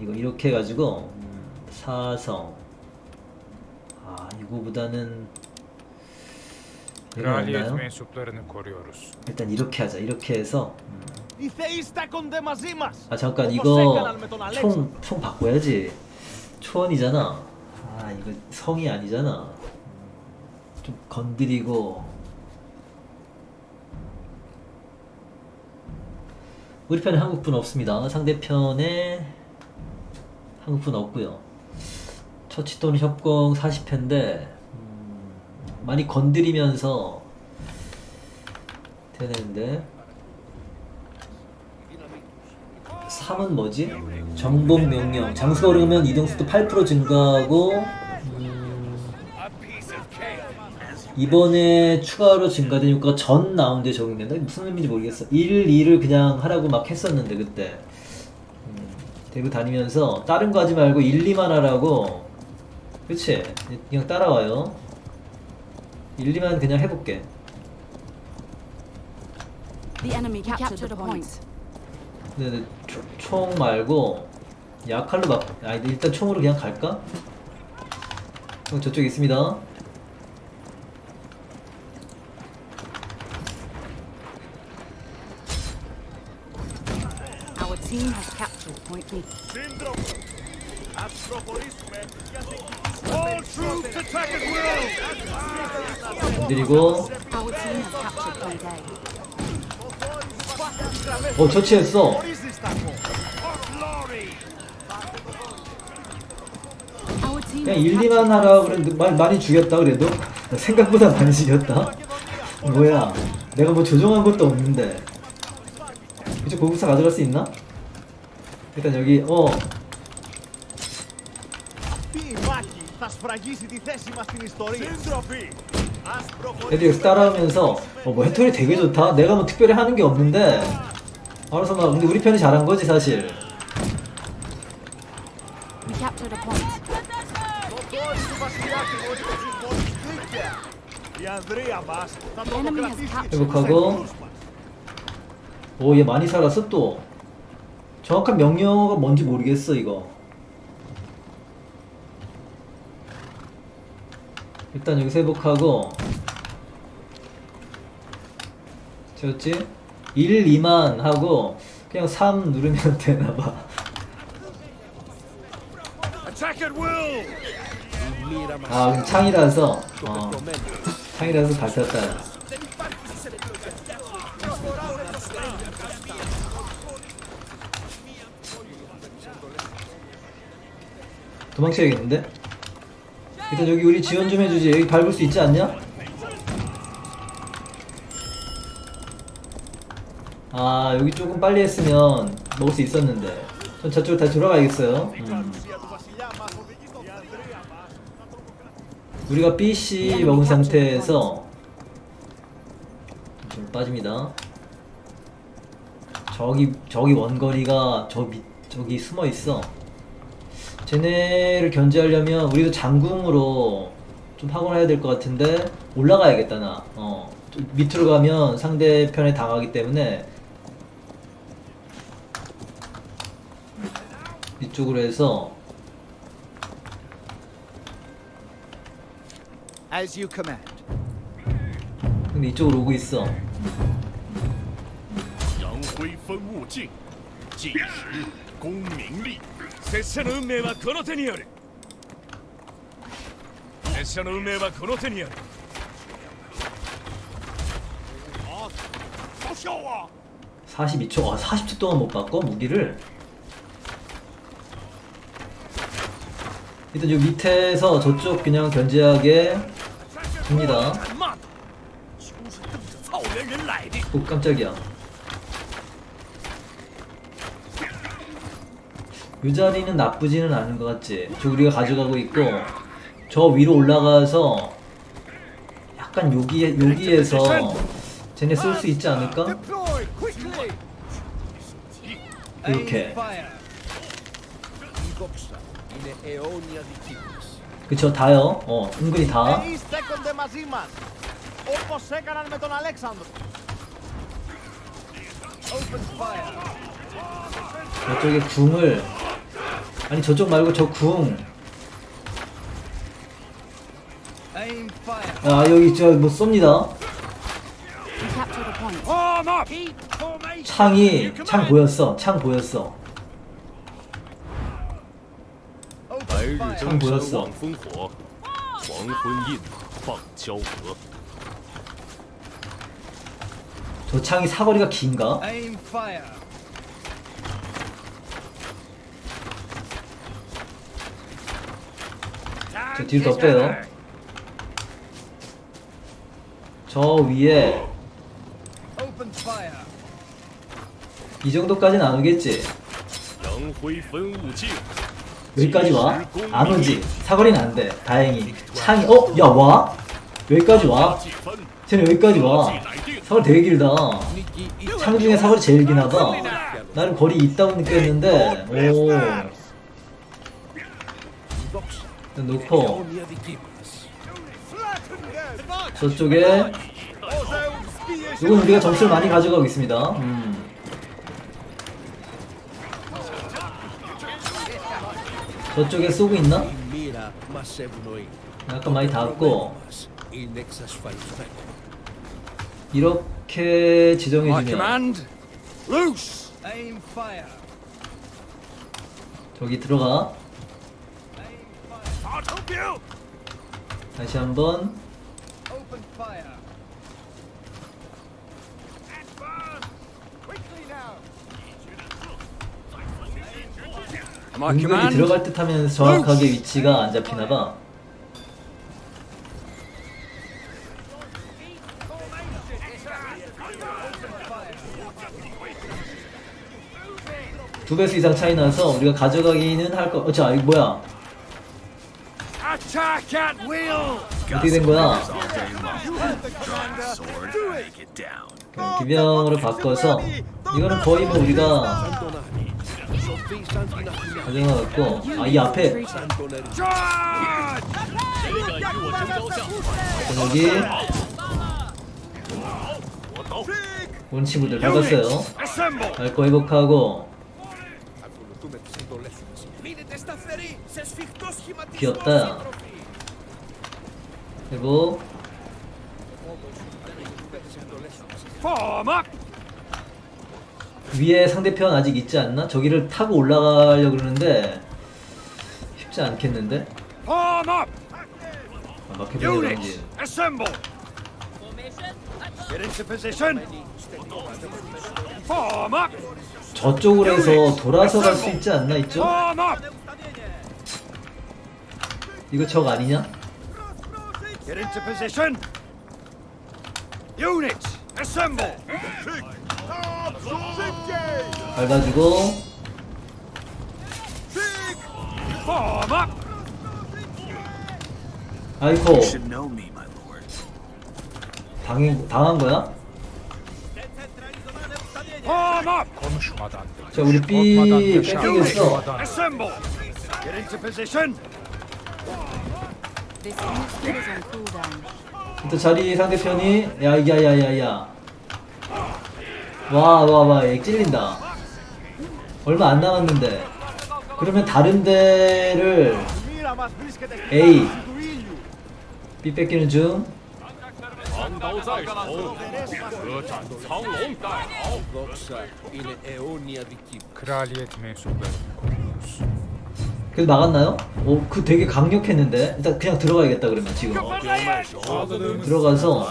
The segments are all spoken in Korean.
이거 이렇게 해가지고 음, 사성 아 이거보다는 이거 Kraliyet 없나요? mensuplarını koruyoruz. 일단 이렇게 하자 이렇게 해서 음. Οι θεοί στέκονται μαζί μας. 아 잠깐 Όπως 이거 έκαναν με τον Αλέξανδρο. 총, 총 바꿔야지 초원이잖아 아 이거 성이 아니잖아 음, 좀 건드리고 우리 편에 한국분 없습니다 상대편에 한국분 없고요 처치 또는 협공 40회인데 음, 많이 건드리면서 되는데 3은 뭐지? 정복 명령. 장수가 오르면 이동속도 8% 증가하고 음, 이번에 추가로 증가된 효과가 전 라운드에 적용된다. 무슨 의미인지 모르겠어. 1, 2를 그냥 하라고 막 했었는데 그때 음, 대구 다니면서 다른 거 하지 말고 1, 2만 하라고 그치? 그냥 따라와요. 1, 2만 그냥 해볼게. The enemy captured the point. 근데 초- 총 말고 약칼로 막 아, 일단 총으로 그냥 갈까? 형 저쪽에 있습니다. Our team has captured point B. 건드리고 Our team has captured point 어 처치했어 그냥 일리만 하라 그랬는데 많이, 많이 죽였다 그래도 생각보다 많이 죽였다 뭐야 내가 뭐 조종한 것도 없는데 이제 고급사 가져갈 수 있나? 일단 여기 어. 애들 여기 따라하면서 어, 뭐 해토리 되게 좋다? 내가 뭐 특별히 하는 게 없는데. 알아서 막 근데 우리 편이 잘한 거지 사실. 회복하고. 오 얘 많이 살았어 또. 정확한 명령어가 뭔지 모르겠어 이거. 일단 여기서 회복하고 저였지? 1, 2만 하고 그냥 3 누르면 되나봐! 아 창이라서 어 창이라서 밝혔다 도망쳐야겠는데? 일단 여기 우리 지원 좀 해주지 여기 밟을 수 있지 않냐? 아 여기 조금 빨리 했으면 먹을 수 있었는데 전 저쪽으로 다시 돌아가야겠어요 음. 우리가 BC 먹은 상태에서 좀 빠집니다 저기 저기 원거리가 저 밑 저기 숨어 있어 쟤네를 견제하려면 우리도 장궁으로 좀 파고를 해야 될 것 같은데 올라가야겠다 나. 어. 밑으로 가면 상대편에 당하기 때문에 이쪽으로 해서 근데 이쪽으로 오고 있어. 공명리 42초 아 40초 동안 못 바꿔 무기를 일단 요 밑에서 저쪽 그냥 견제하게 됩니다 오 깜짝이야 이 자리는 나쁘지는 않은 것 같지? 저 우리가 가져가고 있고 저 위로 올라가서 약간 여기 여기에서 쟤네 쏠 수 있지 않을까? 이렇게 그쵸 다요 어 은근히 다 저쪽에 궁을. 아니 저쪽 말고 저궁. 아 여기 저뭐 쏩니다. 창이 창 보였어. 창 보였어. 창 보였어. 저 창이 사거리가 긴가? 그 뒤로 더 빼요. 저 위에 이 정도까지는 안 오겠지. 여기까지 와? 안 오지. 사거리는 안 돼. 다행히. 창이 어? 야 와? 여기까지 와? 쟤는 여기까지 와. 사거리 되게 길다. 창 중에 사거리 제일 긴 하다. 나는 거리 있다고 느꼈는데 오. 일단 놓고! 저쪽에 이건 우리가 점수를 많이 가져가고 있습니다 음. 저쪽에 쏘고 있나? 약간 많이 닿았고. 이렇게 지정해주면. 저기 들어가 다시 한번! 은근히 들어갈 듯 하면서 정확하게 위치가 안 잡히나봐 두 배수 이상 차이 나서 우리가 가져가기는 할 거. 어, 자, 이거 뭐야? Attack at will. 어떻게 된 거야? 그냥 기병으로 바꿔서 이거는 거의 뭐 우리가. 가져가갖고 아 이 앞에. 여기 온 친구들 assemble. 밟고 회복하고 귀엽다. 그리고 위에 상대편 아직 있지 않나? 저기를 타고 올라가려고 그러는데 쉽지 않겠는데? 아, 막혀버리는지 Get into position. Form up. 저쪽으로 해서 돌아서 갈 수 있지 않나 이쪽? Form up. 이거 적 아니냐? Get into position. Units assemble. 밟아주고 Form up. 아이코 당한, 당한 거야? 자 우리 B is on cooldown. 또 자리 상대편이 야야야야야 와와와 찔린다 얼마 안 남았는데 그러면 다른 데를 A! B 뺏기는 중 单刀在手，何战苍龙待好。크라리의 김행수가 그래도 막았나요? 오, 어, 그 되게 강력했는데? 일단 그냥 들어가야겠다 그러면 지금. 아, 들어가서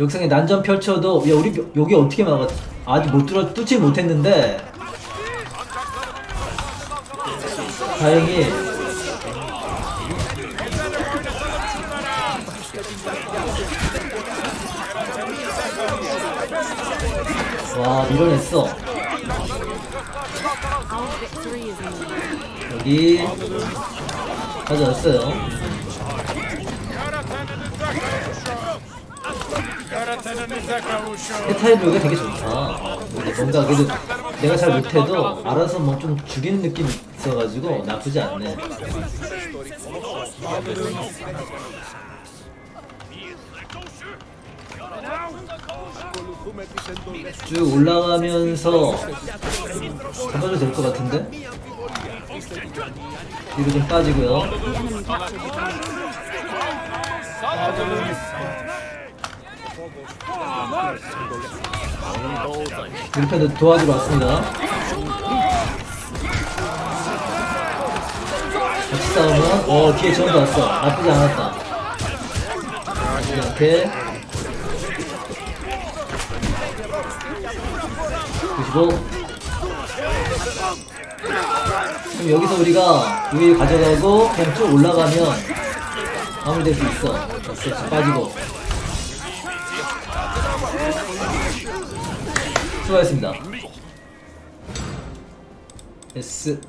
역상에 난전 펼쳐도 야 우리 여기 어떻게 막았? 아직 못 들어 뚫지 못했는데. 다행히 와 밀어냈어. 여기 가져왔어요. 해탈료가 되게 좋다. 뭔가 그래도 내가 잘 못해도 알아서 뭐 좀 죽이는 느낌이 있어가지고 나쁘지 않네 쭉 올라가면서 잡아도 될 것 같은데? 뒤로 좀 빠지고요. The enemy captured the point. 이렇게 도와주러 왔습니다. 같이 싸우면 어 뒤에 전도 왔어. 나쁘지 않았다. 이렇게 95 그럼 여기서 우리가 여기 가져가고 그냥 쭉 올라가면 마무리될 수 있어. 됐어, 빠지고. 수고하셨습니다. S